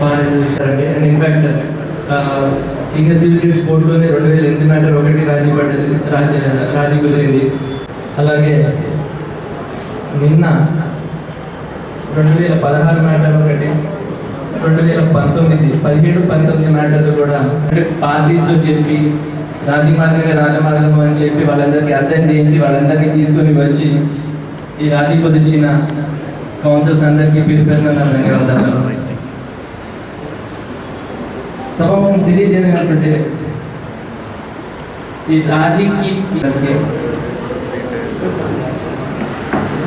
బాగా చూశారండి and in fact senior civil కోర్టులోనే రెండు వేల ఎనిమిది మ్యాటర్ ఒకటి రాజీ పడ్డది రాజీ రాజీ కుదిరింది. అలాగే నిన్న రెండు వేల పదహారు మ్యాటర్ ఒకటి రెండు వేల పంతొమ్మిది పదిహేడు పంతొమ్మిది మ్యాటర్లు కూడా అంటే పార్టీస్తో చెప్పి రాజమార్గమే రాజమార్గం అని చెప్పి వాళ్ళందరికీ అర్థం చేయించి వాళ్ళందరినీ తీసుకొని వచ్చి ఈ రాజీ కుదిర్చిన కౌన్సిల్స్ అందరికీ పేరు పేరున ధన్యవాదాలు. సభకు తెలియజేయాలంటే ఈ రాజీకి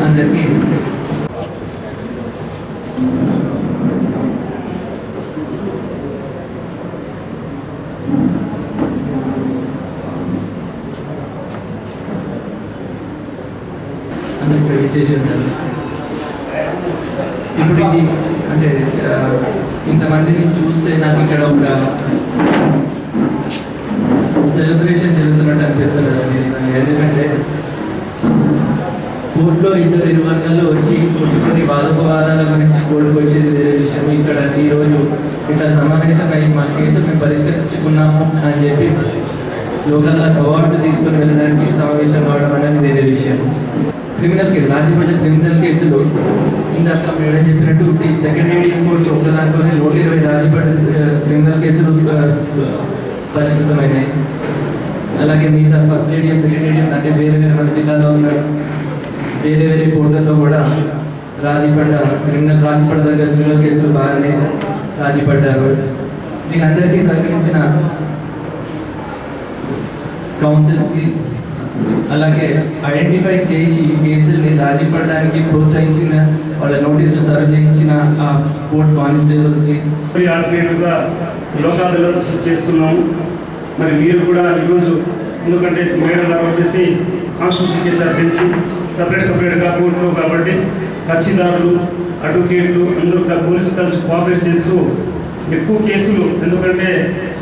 అందరికీ అందరికీ ఇచ్చేసి ఉంటారు ఇప్పుడు ఇది అంటే ఆ, ఇంతమందిని చూస్తే నాకు ఇక్కడ ఒక సెలబ్రేషన్ జరుగుతున్నట్టు అనిపిస్తుంది కదండి ఎందుకంటే కోర్టులో ఇద్దరు ఇరు వర్గాలు వచ్చి కొన్ని వాదోపవాదాల గురించి కోర్టుకు వచ్చేది వేరే విషయం. ఇక్కడ ఈరోజు ఇట్లా సమావేశం అయ్యి మా కేసు మేము పరిష్కరించుకున్నాము అని చెప్పి లోకల్ అవార్డు తీసుకుని వెళ్ళడానికి సమావేశం కావడం అనేది వేరే విషయం. క్రిమినల్ కేసు రాజపడ్డ క్రిమినల్ కేసులు ఇందాక మేడం చెప్పినట్టు సెకండ్ ఏడియం కోర్టు ఒక్కదానికోసం నూట ఇరవై రాజపడ్డ క్రిమినల్ కేసులు పరిష్కృతమైనాయి. అలాగే మిగతా ఫస్ట్ ఏడియం సెకండ్ ఏడియం అంటే వేరే వేరే మన జిల్లాలో ఉన్న వేరే వేరే కోర్టుల్లో కూడా రాజీపడ్డ క్రిమినల్ రాజీపడ్డ దగ్గర క్రిమినల్ కేసులు బాగానే రాజీపడ్డారు. దీని అందరికీ సహకరించిన కౌన్సిల్స్కి అలాగే ఐడెంటిఫై చేసి కేసుల్ని రాజీ పడడానికి ప్రోత్సహించిన వాళ్ళ నోటీసులు సర్వ్ చేయించిన ఆ కోర్ట్ కానిస్టేబుల్స్కి మరి ఆల్టర్నేటివ్గా చేస్తున్నాము. మరి మీరు కూడా ఈరోజు ఎందుకంటే మేడం గారు వచ్చేసి కాన్స్టిట్యూషన్ కేసు తెలిసి సపరేట్ సపరేట్గా కోర్టులో కాబట్టి కచ్చిదారులు అడ్వకేట్లు అందరూ పోలీసు కలిసి కోఆపరేట్ చేస్తూ ఎక్కువ కేసులు ఎందుకంటే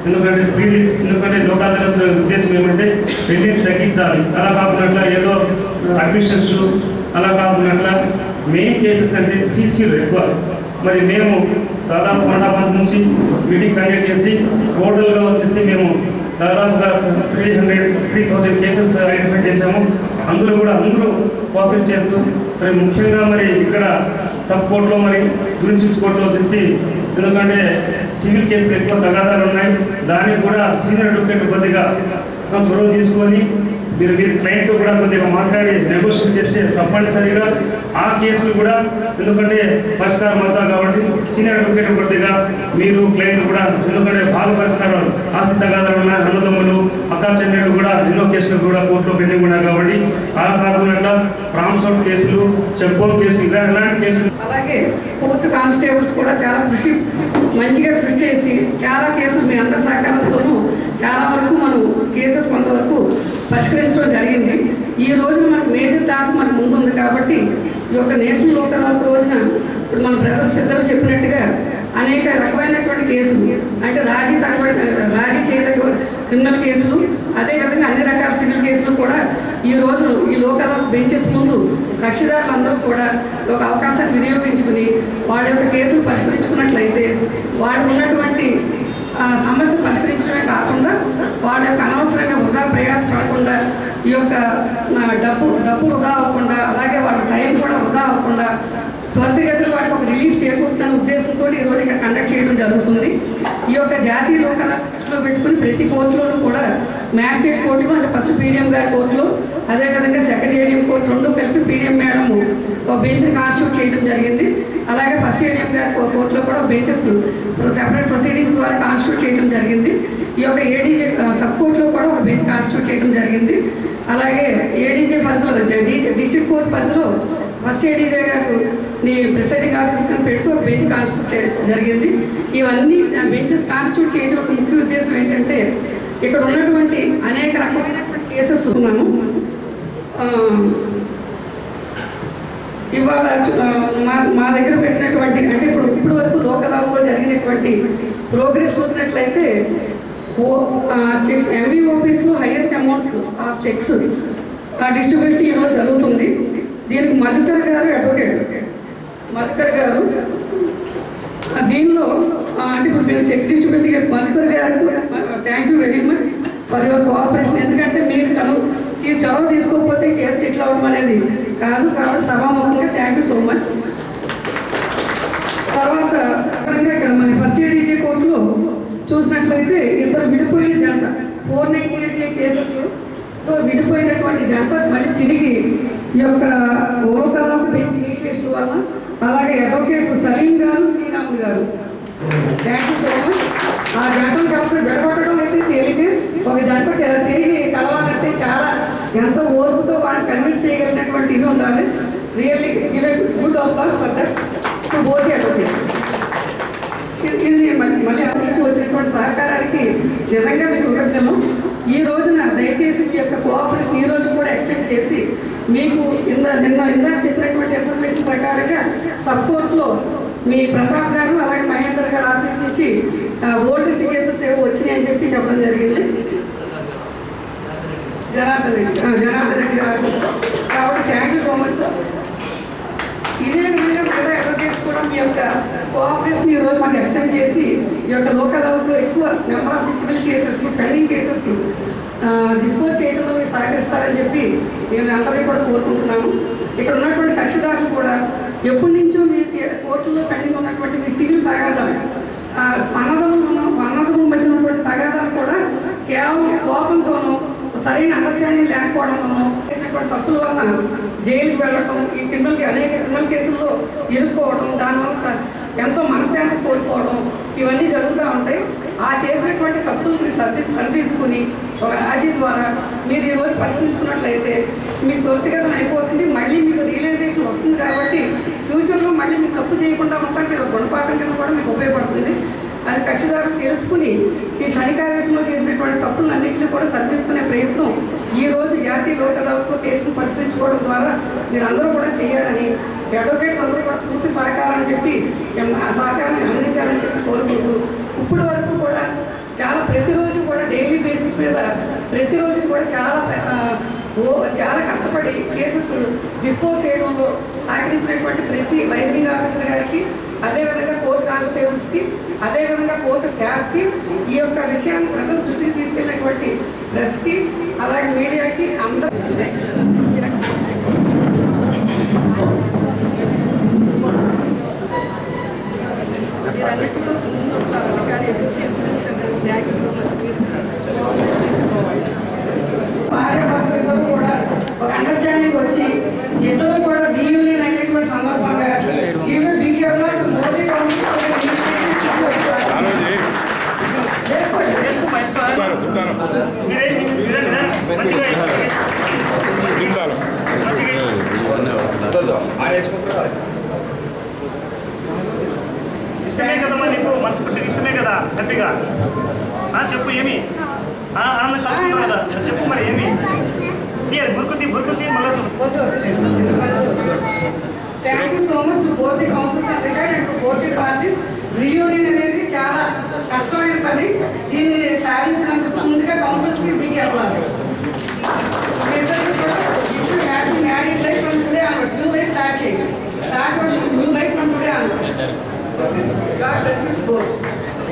ఎందుకంటే వీళ్ళు ఎందుకంటే లోకాదాలత ఉద్దేశం ఏమంటే పెండింగ్స్ తగ్గించాలి. అలా కాకుండా ఏదో అడ్మిషన్స్ అలా కాకుండా మెయిన్ కేసెస్ అంటే సీసీలు ఎక్కువ. మరి మేము దాదాపు వన్ నుంచి మీటింగ్ కండక్ట్ చేసి టోటల్గా వచ్చేసి మేము దాదాపుగా three hundred three thousand cases identify చేశాము. అందరూ కూడా అందరూ కోఆపరేట్ చేస్తూ మరి ముఖ్యంగా మరి ఇక్కడ సబ్ కోర్టులో మరి జ్యుడిషియల్ కోర్టులో వచ్చేసి ఎందుకంటే సివిల్ కేసులు ఎక్కువ తగాదాలు ఉన్నాయి. దానికి కూడా సీనియర్ అడ్వకేట్ కొద్దిగా చొరవ తీసుకొని మీరు మీరు క్లయింట్తో కూడా కొద్దిగా మాట్లాడి నెగోషియేట్ చేస్తే తప్పనిసరిగా ఆ కేసులు కూడా ఎందుకంటే పరిష్కారం అవుతారు కాబట్టి సీనియర్ అడ్వకేట్ కొద్దిగా మీరు క్లయింట్ కూడా ఎందుకంటే బాగా పరిష్కారాలు ఆస్తి తగాదాలు ఉన్నాయి అన్నదమ్ములు అక్కా చెల్లెళ్ళు కూడా ఎన్నో కేసులు కూడా కోర్టులో పెండింగ్ ఉన్నాయి కాబట్టి అలా కాకుండా ప్రామ్సౌట్ కేసులు చెక్బోన్ కేసులు ఇలా ఎలాంటి కేసులు అలాగే కోర్టు కానిస్టేబుల్స్ కూడా చాలా కృషి మంచిగా కృషి చేసి చాలా కేసులు మీ అందరి సహకారంతోనూ చాలా వరకు మనం కేసెస్ కొంతవరకు పరిష్కరించడం జరిగింది. ఈ రోజున మనకు మేజర్ టాస్క్ మనకు ముందు ఉంది కాబట్టి ఈ యొక్క నేషనల్ లోక్ తర్వాత రోజున ఇప్పుడు మన బ్రదర్స్ ఇద్దరు చెప్పినట్టుగా అనేక రకమైనటువంటి కేసులు అంటే రాజీ తరబడి రాజీ చేత క్రిమినల్ కేసులు అదేవిధంగా అన్ని రకాల సివిల్ కేసులు కూడా ఈ రోజు ఈ లోకల్ బెంచెస్ ముందు కక్షిదారులందరూ కూడా ఒక అవకాశాన్ని వినియోగించుకుని వాళ్ళ యొక్క కేసులు పరిష్కరించుకున్నట్లయితే వాళ్ళు ఉన్నటువంటి సమస్య పరిష్కరించడమే కాకుండా వాళ్ళ యొక్క అనవసరంగా వృధా ప్రయాసపడకుండా ఈ యొక్క డబ్బు డబ్బు వృధా అవ్వకుండా అలాగే వాళ్ళ టైం కూడా వృధా అవ్వకుండా త్వరితగతిలో వాటికి ఒక రిలీఫ్ చేకూరుతున్న ఉద్దేశంతో ఈ రోజు ఇక్కడ కండక్ట్ చేయడం జరుగుతుంది. ఈ యొక్క జాతీయ లోక పెట్టుకుని ప్రతి కోర్టులోనూ కూడా మ్యాజిస్ట్రేట్ కోర్టులో అంటే ఫస్ట్ పీడిఎం గారి కోర్టులో అదేవిధంగా సెకండ్ ఏడిఎం కోర్టు రెండు కలిపి పీడిఎం మేడం ఒక బెంచ్ కాన్స్టిట్యూట్ చేయడం జరిగింది. అలాగే ఫస్ట్ ఏడిఎం గారి కోర్టులో కూడా బెంచెస్ సెపరేట్ ప్రొసీడింగ్స్ ద్వారా కాన్స్టిట్యూట్ చేయడం జరిగింది. ఈ యొక్క ఏడీజే సబ్ కోర్టులో కూడా ఒక బెంచ్ కాన్స్టిట్యూట్ చేయడం జరిగింది. అలాగే ఏడీజే పరిధిలో డిస్ట్రిక్ట్ కోర్టు పరిధిలో ఫస్ట్ ఏడీజే గారు నీ ప్రిసైడింగ్ ఆఫీసర్ పెట్టుకో ఒక బెంచ్ కాన్స్టిట్యూట్ చేయడం జరిగింది. ఇవన్నీ బెంచెస్ కాన్స్టిట్యూట్ చేయడం ఒక ముఖ్య ఉద్దేశం ఏంటంటే ఇక్కడ ఉన్నటువంటి అనేక రకమైనటువంటి కేసెస్ ఉన్నాము ఇవాళ మా మా దగ్గర పెట్టినటువంటి అంటే ఇప్పుడు ఇప్పుడు వరకు లోకదాల్లో జరిగినటువంటి ప్రోగ్రెస్ చూసినట్లయితే ఓ చెక్స్ ఎంబీ ఆఫీస్లో హైయెస్ట్ అమౌంట్స్ ఆఫ్ చెక్స్ ఆ డిస్ట్రిబ్యూషన్ ఈరోజు జరుగుతుంది. దీనికి మధుకర్ గారు అడ్వకేట్ మధుకర్ గారు దీనిలో అంటే ఇప్పుడు మేము చెక్ డిస్ట్రిబ్యూషన్ మధుకర్ గారు మరి కోఆపరేషన్ ఎందుకంటే మీరు చదువు తీ చొరవ తీసుకోకపోతే కేసు ఇట్లా అవ్వడం అనేది కాదు. కాబట్టి సభాముఖంగా థ్యాంక్ యూ సో మచ్ తర్వాత ఇక్కడ మన ఫస్ట్ ఇయర్ కోర్టులో చూసినట్లయితే ఇద్దరు విడిపోయిన జంట four ninety eight cases so విడిపోయినటువంటి జంట మళ్ళీ తిరిగి ఈ యొక్క ఓకదాపు పెంచి ఇనిషియేషన్ వల్ల అలాగే అడ్వకేట్స్ సలీం గారు శ్రీరాములు గారు. థ్యాంక్ యూ సో మచ్ ఆ జంటను కాబట్టి విడగొట్టడం ఒక జంట తిరిగి కలవాలంటే చాలా ఎంతో ఓర్పుతో వాళ్ళని కన్విన్స్ చేయగలిగినటువంటి ఇది ఉండాలి. Really give good of for that to both advocates ఇది- మళ్ళీ నుంచి వచ్చినటువంటి సహకారానికి నిజంగా మీకు కృతజ్ఞతలు ఈ రోజున దయచేసి మీ యొక్క కోఆపరేషన్ ఈ రోజు కూడా ఎక్స్టెండ్ చేసి మీకు ఇంద నిన్న ఇందాక చెప్పినటువంటి ఇన్ఫర్మేషన్ ప్రకారంగా సపోర్ట్లో మీ ప్రతాప్ గారు అలాగే మహేందర్ గారు ఆఫీస్ నుంచి ఓల్డెస్ట్ కేసెస్ ఏవో వచ్చినాయి అని చెప్పి చెప్పడం జరిగింది. జనార్దన్ రెడ్డి. జనార్దన్ రెడ్డి గారు కాబట్టి thank you so much sir. ఇదే విధంగా కూడా అడ్వకేట్స్ కూడా మీ యొక్క కోఆపరేషన్ ఈ రోజు ఎక్స్టెండ్ చేసి ఈ యొక్క లోకల్ అదాలత్లో ఎక్కువ number of civil cases pending cases dispose చేయడంలో మీరు సహకరిస్తారని చెప్పి మేము అందరికీ కూడా కోరుకుంటున్నాము. ఇక్కడ ఉన్నటువంటి కక్షిదారులు కూడా ఎప్పటి నుంచో మీ కోర్టులో పెండింగ్ ఉన్నటువంటి మీ సివిల్ తగాదాలు ఆ, అన్నదమ్ములు ఉన్న- అన్నదమ్ముల మధ్య ఉన్నటువంటి తగాదాలు కూడా కేవలం కోపంతోనూ సరైన అండర్స్టాండింగ్ లేకపోవడం చేసినటువంటి తప్పుల వల్ల జైలుకి వెళ్ళడం ఈ క్రిమినల్కి అనేక క్రిమినల్ కేసుల్లో ఇరుక్కోవడం దానివల్ల వల్ల ఎంతో మనశ్శాంతి కోల్పోవడం ఇవన్నీ జరుగుతూ ఉంటాయి. ఆ చేసినటువంటి తప్పులు మీరు సర్ది సరిదిద్దుకుని ఒక రాజీ ద్వారా మీరు ఈరోజు పరిష్కరించుకున్నట్లయితే మీకు త్వరితగతిన అయిపోతుంది. మళ్ళీ మీకు రియలైజేషన్ వస్తుంది కాబట్టి ఫ్యూచర్లో మళ్ళీ మీరు తప్పు చేయకుండా ఉండటానికి ఇది గుణపాఠం కింద కూడా మీకు ఉపయోగపడుతుంది. అది ఖచ్చితంగా తెలుసుకుని ఈ శనికావేశంలో చేసినటువంటి తప్పులన్నింటినీ కూడా సరిదిద్దుకునే ప్రయత్నం ఈ రోజు జాతీయ లోక్ అదాలత్లో కేసును పరిష్కరించుకోవడం ద్వారా మీరు అందరూ కూడా చేయాలని అడ్వకేట్స్ అందరూ కూడా పూర్తి సహకారం చెప్పి ఆ సహకారాన్ని అందించాలని చెప్పి కోరుకుంటూ ఇప్పుడు వరకు కూడా చాలా ప్రతిరోజు కూడా డైలీ బేసిస్ మీద ప్రతిరోజు కూడా చాలా ఓ చాలా కష్టపడి కేసెస్ డిస్పోజ్ చేయడంలో సహకరించినటువంటి ప్రతి లైసనింగ్ ఆఫీసర్ గారికి అదేవిధంగా కోర్టు కానిస్టేబుల్స్కి అదేవిధంగా కోర్టు స్టాఫ్కి ఈ యొక్క విషయాన్ని ప్రజల దృష్టికి తీసుకెళ్ళినటువంటి ప్రెస్కి అలాగే మీడియాకి అందరూ మీరన్నిటిలో ముందుంటారు. కానీ ఎదుర్చి insurance companies thank you so much మీరు ఇద్దరు కూడా ఒక అండర్స్టాండింగ్ వచ్చి ఇద్దరు కూడా రీయూనియన్ అయినటువంటి సందర్భంగా ఈవెన్ బీకేఆర్ మోదీ చేసుకోండి వేసుకో వేసుకో మీరే మీరే మీరే మంచిగా మంచిగా ఇష్టమే కదమ్మా నీకు మనస్ఫూర్తిగా ఇష్టమే కదా హ్యాపీగా ఆ, చెప్పు ఏమి ఆ, ఆనందం కదా చెప్పు మరి ఏమి? బుర్కుతి బుర్కుతి మళ్ళీ వద్దు thank you so much to both the counsels and record and to both the parties reunion అనేది చాలా కష్టమైన పని. దీన్ని సాధించినందుకు ముందుగా కౌన్సిల్స్కి big happy married life from today new life start చేయండి. Start new life from today onwards God bless you both twenty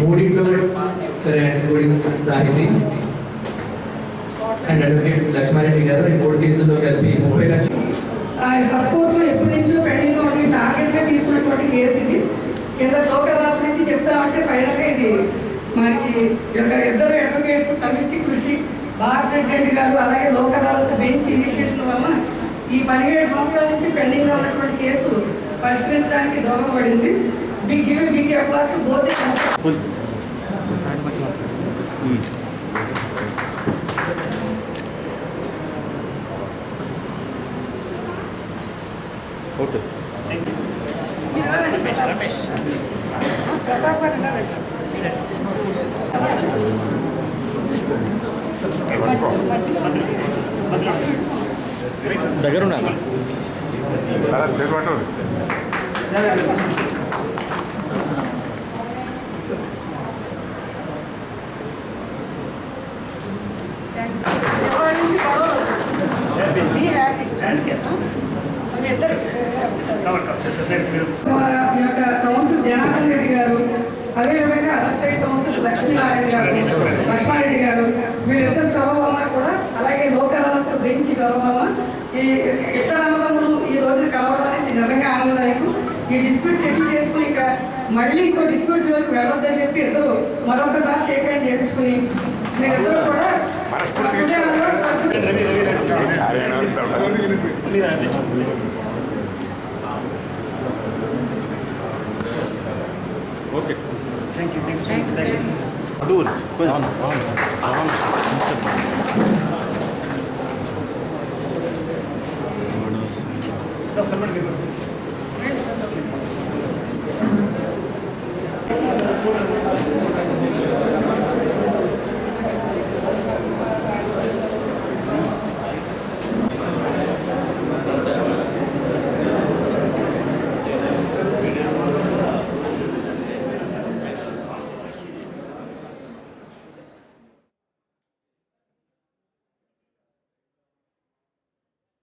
మూడింట్లో Sahithi and advocate Lakshma Reddy గారు ఈ మూడు కేసుల్లో కలిపి ముప్పై లక్షలు సబ్ కోర్టులో ఎప్పటి నుంచో పెండింగ్ ఉండి టార్గెట్గా తీసుకున్నటువంటి కేసు ఇది. కింద లోక్ నుంచి చెప్తామంటే ఫైనల్గా ఇది మనకి యొక్క ఇద్దరు అడ్వకేట్స్ సమిష్టి కృషి భారత ప్రెసిడెంట్ గారు అలాగే లోక్ బెంచ్ ఇనిషియేషన్ వల్ల ఈ పదిహేడు సంవత్సరాల నుంచి పెండింగ్ ఉన్నటువంటి కేసు పరిష్కరించడానికి దోహదపడింది. Big given big applause to both okay Pratap గారు ఉన్నారండి. దగ్గర ఉండాలి ఎవరి నుంచి గొడవ హ్యాపీ బీ హ్యాపీ హ్యాపీ మీ ఇద్దరు కాబట్టి ద్వారా ఈ యొక్క కౌన్సిల్ జనార్దన్ రెడ్డి గారు అదేవిధంగా అదర్ స్టేట్ కౌన్సిల్ లక్ష్మీనారాయణ గారు లక్ష్మారెడ్డి గారు వీళ్ళిద్దరు చొరవమ్మ కూడా అలాగే లోక్ అదాలత్ బెంచ్ చొరవమ్మ ఈ ఇద్దరు అన్నదమ్ములు ఈ రోజున కలవడం అనేది నిజంగా ఆనందదాయకం. ఈ డిస్ప్యూట్ సెటిల్ చేసుకుని ఇక మళ్ళీ ఇంకో డిస్ప్యూట్ జోలికి వెళ్ళొద్దని చెప్పి ఇద్దరు మరొకసారి షేక్ హ్యాండ్ చేర్చుకుని మీరిద్దరు కూడా హృదయంలో స్వర్గ- Ravi Ravi Ravi okay. Thank you thank you thank you Dure. Vamos, vamos, vamos.